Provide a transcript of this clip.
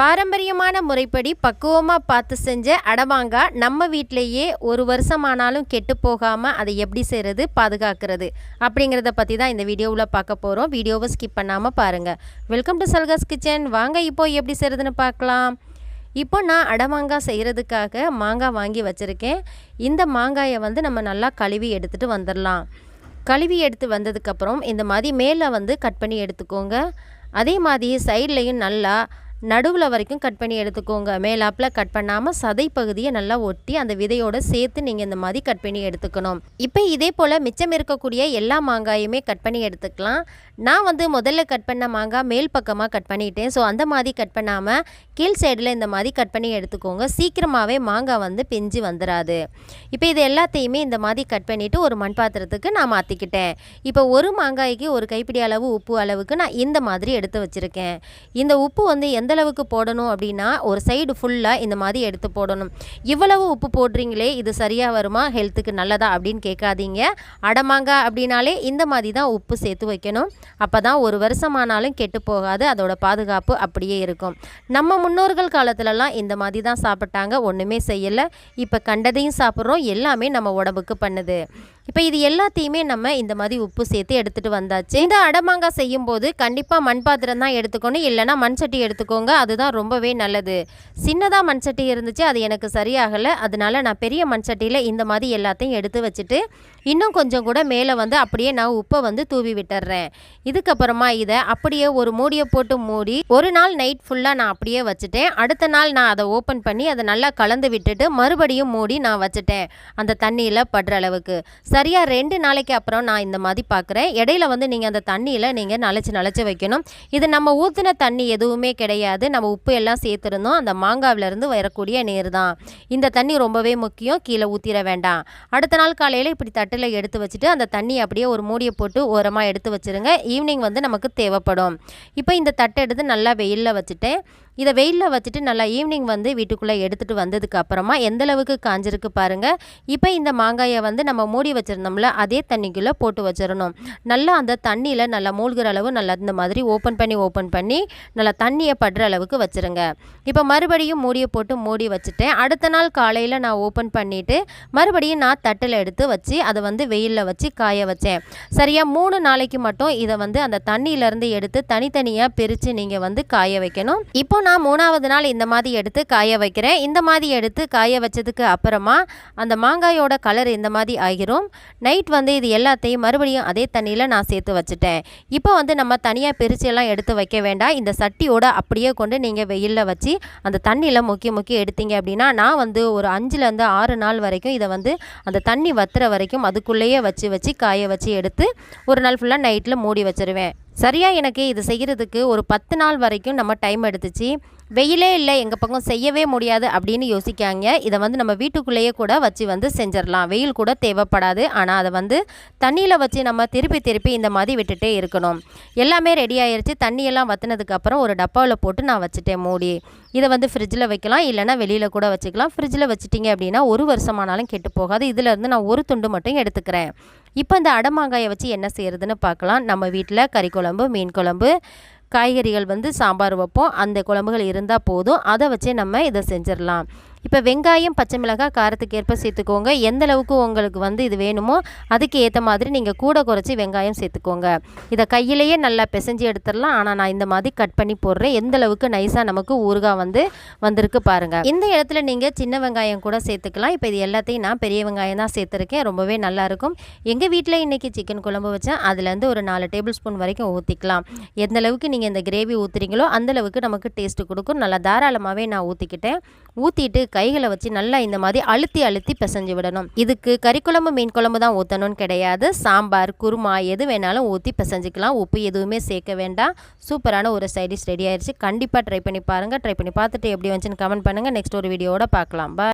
பாரம்பரியமான முறைப்படி பக்குவமாக பார்த்து செஞ்ச அடமாங்காய் நம்ம வீட்டிலையே ஒரு வருஷமானாலும் கெட்டு போகாமல் அதை எப்படி செய்கிறது பாதுகாக்கிறது அப்படிங்கிறத பற்றி தான் இந்த வீடியோவில் பார்க்க போகிறோம் வீடியோவை ஸ்கிப் பண்ணாமல் பாருங்கள் வெல்கம் டு சல்காஸ் கிச்சன் வாங்க இப்போ எப்படி செய்கிறதுன்னு பார்க்கலாம். இப்போ நான் அடமாங்காய் செய்கிறதுக்காக மாங்காய் வாங்கி வச்சுருக்கேன். இந்த மாங்காயை வந்து நம்ம நல்லா கழுவி எடுத்துகிட்டு வந்துடலாம் கழுவி எடுத்து வந்ததுக்கப்புறம் இந்த மாதிரி மேலே வந்து கட் பண்ணி எடுத்துக்கோங்க. அதே மாதிரி சைட்லேயும் நல்லா நடுவில் வரைக்கும் கட் பண்ணி எடுத்துக்கோங்க. மேலாப்பில் கட் பண்ணாமல் சதை பகுதியை நல்லா ஒட்டி அந்த விதையோடு சேர்த்து நீங்கள் இந்த மாதிரி கட் பண்ணி எடுத்துக்கணும். இப்போ இதே போல் மிச்சம் இருக்கக்கூடிய எல்லா மாங்காயுமே கட் பண்ணி எடுத்துக்கலாம். நான் வந்து முதல்ல கட் பண்ண மாங்காய் மேல் பக்கமாக கட் பண்ணிட்டேன். ஸோ அந்த மாதிரி கட் பண்ணாமல் கீழ் சைடில் இந்த மாதிரி கட் பண்ணி எடுத்துக்கோங்க. சீக்கிரமாகவே மாங்காய் வந்து பிஞ்சு வந்துடாது இப்போ இது எல்லாத்தையுமே இந்த மாதிரி கட் பண்ணிவிட்டு ஒரு மண் பாத்திரத்துக்கு நான் மாற்றிக்கிட்டேன் இப்போ ஒரு மாங்காய்க்கு ஒரு கைப்பிடி அளவு உப்பு அளவுக்கு நான் இந்த மாதிரி எடுத்து வச்சுருக்கேன். இந்த உப்பு வந்து எந்த அளவுக்கு போடணும் அப்படின்னா ஒரு சைடு ஃபுல்லாக இந்த மாதிரி எடுத்து போடணும். இவ்வளவு உப்பு போடுறீங்களே இது சரியாக வருமா? ஹெல்த்துக்கு நல்லதா? அப்படின்னு கேட்காதீங்க. அடமாங்க அப்படின்னாலே இந்த மாதிரி தான் உப்பு சேர்த்து வைக்கணும். அப்போ தான் ஒரு வருஷம் ஆனாலும் கெட்டு போகாது. அதோட பாதுகாப்பு அப்படியே இருக்கும். நம்ம முன்னோர்கள் காலத்துலலாம் இந்த மாதிரி தான் சாப்பிட்டாங்க. ஒன்றுமே செய்யலை. இப்போ கண்டதையும் சாப்பிட்றோம். எல்லாமே நம்ம உடம்புக்கு பண்ணுது. இப்போ இது எல்லாத்தையுமே நம்ம இந்த மாதிரி உப்பு சேர்த்து எடுத்துகிட்டு வந்தாச்சு. இந்த அடமாங்காய் செய்யும் போது கண்டிப்பாக மண் பாத்திரம் தான் எடுத்துக்கணும். இல்லைனா மண் சட்டி எடுத்துக்கோங்க. அதுதான் ரொம்பவே நல்லது. சின்னதாக மண் சட்டி இருந்துச்சு. அது எனக்கு சரியாகலை. அதனால நான் பெரிய மண் சட்டியில் இந்த மாதிரி எல்லாத்தையும் எடுத்து வச்சுட்டு இன்னும் கொஞ்சம் கூட மேலே வந்து அப்படியே நான் உப்பை வந்து தூவி விட்டுறேன். இதுக்கப்புறமா இதை அப்படியே ஒரு மூடியை போட்டு மூடி ஒரு நாள் நைட் ஃபுல்லாக நான் அப்படியே வச்சுட்டேன். அடுத்த நாள் நான் அதை ஓப்பன் பண்ணி அதை நல்லா கலந்து விட்டுட்டு மறுபடியும் மூடி நான் வச்சுட்டேன். அந்த தண்ணியில் படுற அளவுக்கு. சரியாக ரெண்டு நாளைக்கு அப்புறம் நான் இந்த மாதிரி பார்க்குறேன் இடையில வந்து நீங்கள் அந்த தண்ணியில் நீங்கள் நனைச்சி நனைச்சி வைக்கணும். இது நம்ம ஊற்றின தண்ணி எதுவுமே கிடையாது. நம்ம உப்பு எல்லாம் சேர்த்துருந்தோம். அந்த மாங்காவிலேருந்து வரக்கூடிய நீர் தான். இந்த தண்ணி ரொம்பவே முக்கியம். கீழே ஊற்றிட வேண்டாம். அடுத்த நாள் காலையில் இப்படி தட்டில் எடுத்து வச்சுட்டு அந்த தண்ணி அப்படியே ஒரு மூடியை போட்டு ஓரமாக எடுத்து வச்சுருங்க. ஈவினிங் வந்து நமக்கு தேவைப்படும். இப்போ இந்த தட்டை எடுத்து நல்லா வெயிலில் வச்சுட்டேன். இதை வெயிலில் வச்சுட்டு நல்லா ஈவினிங் வந்து வீட்டுக்குள்ளே எடுத்துகிட்டு வந்ததுக்கு அப்புறமா எந்த அளவுக்கு காஞ்சிருக்கு பாருங்கள் இப்போ இந்த மாங்காயை வந்து நம்ம மூடி வச்சுருந்தோம்ல அதே தண்ணிக்குள்ளே போட்டு வச்சிடணும். நல்லா அந்த தண்ணியில் நல்லா மூழ்கிற அளவு நல்லா இந்த மாதிரி ஓப்பன் பண்ணி ஓப்பன் பண்ணி நல்லா தண்ணியை படுற அளவுக்கு வச்சுருங்க. இப்போ மறுபடியும் மூடியை போட்டு மூடி வச்சுட்டேன் அடுத்த நாள் காலையில் நான் ஓப்பன் பண்ணிவிட்டு மறுபடியும் நான் தட்டில் எடுத்து வச்சு அதை வந்து வெயிலில் வச்சு காய வச்சேன். சரியாக மூணு நாளைக்கு மட்டும் இதை வந்து அந்த தண்ணியிலேருந்து எடுத்து தனித்தனியாக பிரித்து நீங்கள் வந்து காய வைக்கணும். இப்போ நான் நான் மூணாவது நாள் இந்த மாதிரி எடுத்து காய வைக்கிறேன். இந்த மாதிரி எடுத்து காய வச்சதுக்கு அப்புறமா அந்த மாங்காயோட கலர் இந்த மாதிரி ஆகிரும். நைட் வந்து இது எல்லாத்தையும் மறுபடியும் அதே தண்ணியில் நான் சேர்த்து வச்சுட்டேன். இப்போ வந்து நம்ம தனியாக பிரித்து எல்லாம் எடுத்து வைக்க வேண்டாம். இந்த சட்டியோட அப்படியே கொண்டு நீங்கள் வெயிலில் வச்சு அந்த தண்ணியில் முக்கிய முக்கி எடுத்தீங்க அப்படின்னா நான் வந்து ஒரு அஞ்சுலேருந்து ஆறு நாள் வரைக்கும் இதை வந்து அந்த தண்ணி வத்துற வரைக்கும் அதுக்குள்ளேயே வச்சு வச்சு காய வச்சு எடுத்து ஒரு நாள் ஃபுல்லாக நைட்டில் மூடி வச்சுருவேன். சரியாக எனக்கு இது செய்கிறதுக்கு ஒரு பத்து நாள் வரைக்கும் நம்ம டைம் எடுத்துச்சு. வெயிலே இல்லை எங்கள் பக்கம் செய்யவே முடியாது அப்படின்னு யோசிக்காங்க. இதை வந்து நம்ம வீட்டுக்குள்ளேயே கூட வச்சு வந்து செஞ்சிடலாம். வெயில் கூட தேவைப்படாது. ஆனால் அதை வந்து தண்ணியில் வச்சு நம்ம திருப்பி திருப்பி இந்த மாதிரி விட்டுட்டே இருக்கணும். எல்லாமே ரெடி ஆயிடுச்சு தண்ணியெல்லாம் வற்றினதுக்கப்புறம் ஒரு டப்பாவில் போட்டு நான் வச்சுட்டேன் மூடி. இதை வந்து ஃப்ரிட்ஜில் வைக்கலாம். இல்லைனா வெளியில் கூட வச்சுக்கலாம். ஃப்ரிட்ஜில் வச்சுட்டிங்க அப்படின்னா ஒரு வருஷமானாலும் கெட்டு போகாது. இதிலேருந்து நான் ஒரு துண்டு மட்டும் எடுத்துக்கிறேன். இப்போ இந்த அடமாங்காயை வச்சு என்ன செய்கிறதுன்னு பார்க்கலாம். நம்ம வீட்டில் கறி குழம்பு மீன் குழம்பு காய்கறிகள் வந்து சாம்பார் வைப்போம். அந்த குழம்புகள் இருந்தால் போதும். அதை வச்சே நம்ம இதை செஞ்சிடலாம். இப்போ வெங்காயம் பச்சை மிளகாய் காரத்துக்கு ஏற்ப சேர்த்துக்கோங்க. எந்த அளவுக்கு உங்களுக்கு வந்து இது வேணுமோ அதுக்கு ஏற்ற மாதிரி நீங்கள் கூட குறைச்சி வெங்காயம் சேர்த்துக்கோங்க. இதை கையிலேயே நல்லா பிசைஞ்சு எடுத்துடலாம். ஆனால் நான் இந்த மாதிரி கட் பண்ணி போடுறேன். எந்த அளவுக்கு நைஸாக நமக்கு ஊறுகாய் வந்து வந்திருக்கு பாருங்கள் இந்த இடத்துல நீங்கள் சின்ன வெங்காயம் கூட சேர்த்துக்கலாம். இப்போ இது எல்லாத்தையும் நான் பெரிய வெங்காயம் தான் சேர்த்துருக்கேன். ரொம்பவே நல்லாயிருக்கும் எங்கள் வீட்டில் இன்றைக்கி சிக்கன் குழம்பு வச்சேன் அதுலேருந்து ஒரு நாலு டேபிள் ஸ்பூன் வரைக்கும் ஊற்றிக்கலாம் எந்த அளவுக்கு நீங்கள் இந்த கிரேவி ஊற்றுறீங்களோ அந்தளவுக்கு நமக்கு டேஸ்ட்டு கொடுக்கும். நல்லா தாராளமாகவே நான் ஊற்றிக்கிட்டேன் ஊற்றிட்டு கைகளை வச்சு நல்லா இந்த மாதிரி அழுத்தி அழுத்தி பிசைஞ்சு விடணும். இதுக்கு கறிக்குழம்பு மீன் குழம்பு தான் ஊற்றணும்னு கிடையாது. சாம்பார் குருமா எது வேணாலும் ஊற்றி பிசைஞ்சிக்கலாம். உப்பு எதுவுமே சேர்க்க வேண்டாம். சூப்பரான ஒரு சைடிஷ் ரெடி ஆயிடுச்சு கண்டிப்பாக ட்ரை பண்ணி பாருங்கள் ட்ரை பண்ணி பார்த்துட்டு எப்படி வந்துச்சுன்னு கமெண்ட் பண்ணுங்கள் நெக்ஸ்ட் ஒரு வீடியோட பார்க்கலாம். பாய்